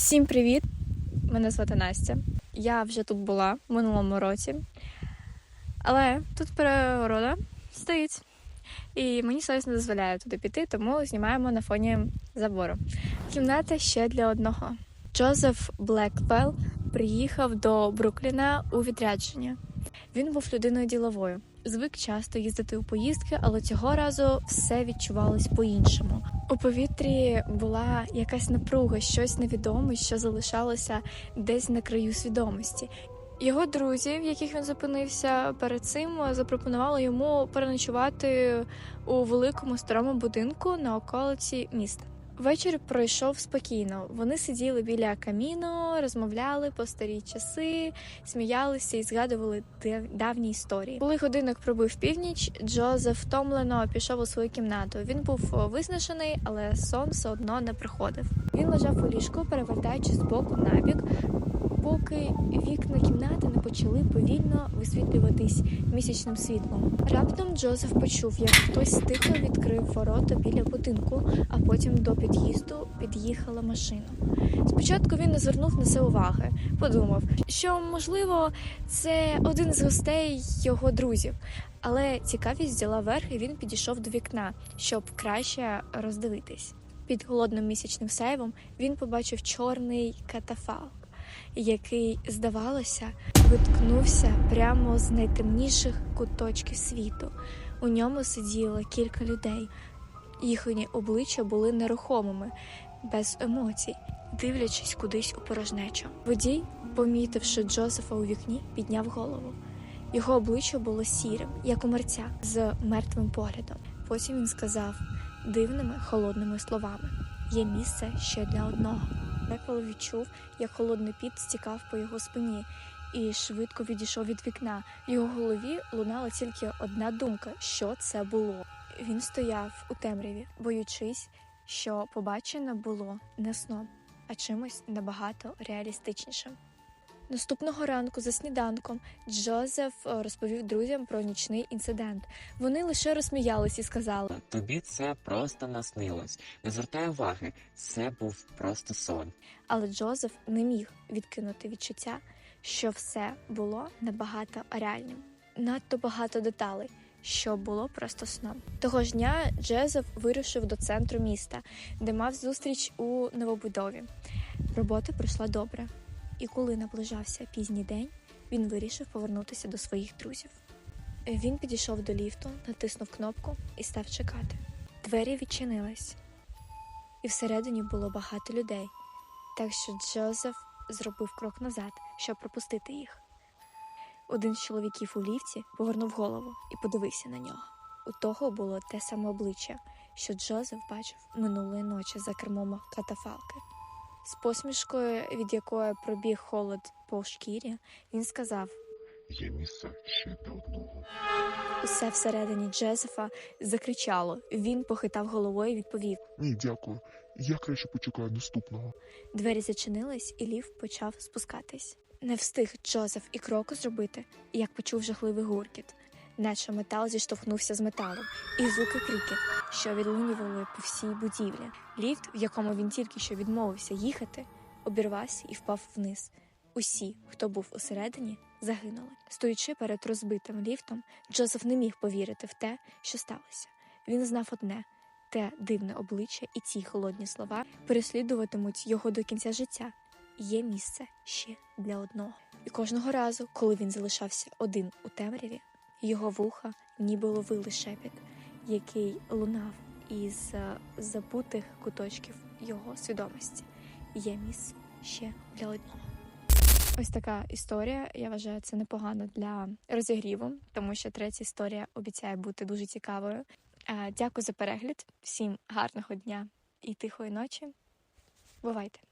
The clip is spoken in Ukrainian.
Всім привіт! Мене звати Настя. Я вже тут була в минулому році, але тут перегорода стоїть. І мені совість не дозволяє туди піти, тому знімаємо на фоні забору. Кімната ще для одного. Джозеф Блеквелл приїхав до Брукліна у відрядження. Він був людиною діловою. Звик часто їздити у поїздки, але цього разу все відчувалось по-іншому. У повітрі була якась напруга, щось невідоме, що залишалося десь на краю свідомості. Його друзі, в яких він зупинився перед цим, запропонували йому переночувати у великому старому будинку на околиці міста. Вечір пройшов спокійно. Вони сиділи біля каміну, розмовляли по старі часи, сміялися і згадували дав- давні історії. Коли годинок пробив північ, Джозеф втомлено пішов у свою кімнату. Він був виснажений, але сон все одно не приходив. Він лежав у ліжку, перевертаючись з боку на бік, поки вікна кімнати не почали повільно висвітлюватись місячним світлом. Раптом Джозеф почув, як хтось тихо відкрив ворота біля будинку, а потім до під'їзду під'їхала машина. Спочатку він не звернув на це уваги, подумав, що можливо це один з гостей його друзів. Але цікавість взяла верх, і він підійшов до вікна, щоб краще роздивитись. Під голодним місячним сяйвом він побачив чорний катафалк, який, здавалося, виткнувся прямо з найтемніших куточків світу. У ньому сиділо кілька людей. Їхні обличчя були нерухомими, без емоцій, дивлячись кудись у порожнечу. Водій, помітивши Джозефа у вікні, підняв голову. Його обличчя було сірим, як у мерця, з мертвим поглядом. Потім він сказав дивними холодними словами: є місце ще для одного. Беквел відчув, як холодний піт стікав по його спині, і швидко відійшов від вікна. В його голові лунала тільки одна думка: що це було. Він стояв у темряві, боючись, що побачене було не сном, а чимось набагато реалістичнішим. Наступного ранку за сніданком Джозеф е, розповів друзям про нічний інцидент. Вони лише розсміялись і сказали: Тобі це просто наснилось. Не звертай уваги, це був просто сон. але Джозеф не міг відкинути відчуття, що все було набагато реальним. Надто багато деталей, що було просто сном. Того ж дня Джозеф вирушив до центру міста, де мав зустріч у новобудові. Робота пройшла добре, і коли наближався пізній день, він вирішив повернутися до своїх друзів. Він підійшов до ліфту, натиснув кнопку і став чекати. Двері відчинились, і всередині було багато людей, так що Джозеф зробив крок назад, щоб пропустити їх. Один з чоловіків у ліфті повернув голову і подивився на нього. У того було те саме обличчя, що Джозеф бачив минулої ночі за кермом катафалки. З посмішкою, від якої пробіг холод по шкірі, він сказав: Є місце ще для одного. усе всередині Джозефа закричало. Він похитав головою і відповів. Ні, дякую. Я краще почекаю наступного. Двері зачинились, і ліфт почав спускатись. Не встиг Джозеф і кроку зробити, як почув жахливий гуркіт, наче метал зіштовхнувся з металом, і звуки криків, що відлунювали по всій будівлі. Ліфт, в якому він тільки що відмовився їхати, обірвався і впав вниз. Усі, хто був усередині, загинули. Стоючи перед розбитим ліфтом, Джозеф не міг повірити в те, що сталося. Він знав одне. Те дивне обличчя і ці холодні слова переслідуватимуть його до кінця життя. Є місце ще для одного. І кожного разу, коли він залишався один у темряві, його вуха ніби ловили шепіт, який лунав із е, забутих куточків його свідомості. Є місце ще для одного. Ось така історія. Я вважаю, це непогано для розігріву, тому що третя історія обіцяє бути дуже цікавою. Е, Дякую за перегляд. Всім гарного дня і тихої ночі. Бувайте!